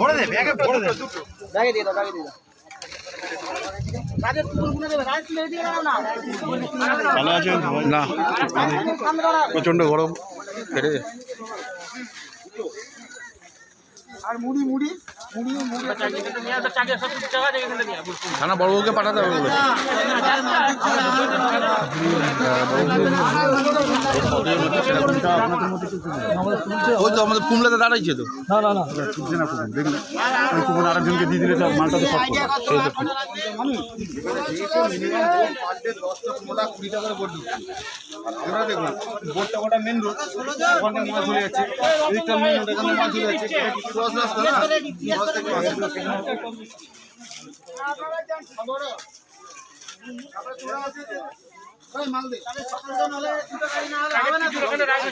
ভরে দে ব্যাগে ভরে দে। ব্যাগে দিয়ে দাও ব্যাগে দিয়ে দাও। রাজের তুলে গুনে দেবে রাজের তুলে দিয়ে দাও না। ভালো আছেন না। প্রচণ্ড গরম। ফেরে আর মুড়ি মুড়ি মুড়ি মুড়ি। থানা বড়বাবুকে পাঠাতে হবে ওই তো আমাদের কুমলাতে দাঁড়াইছে তো। তুলছে না কুকুর দেখুন ওই কুকুর আরেকজনকে দিয়ে দিলে মালটা তো শর্ট আমরা দেখুন বোটটা গোটা মেন রোড ওখানে মাছ চলে যাচ্ছে। এদিকটা মেন রোড এখানে মাছ চলে যাচ্ছে। ক্রস রাস্তা না? ক্রস থেকে মাল দে। সকালে নাহলে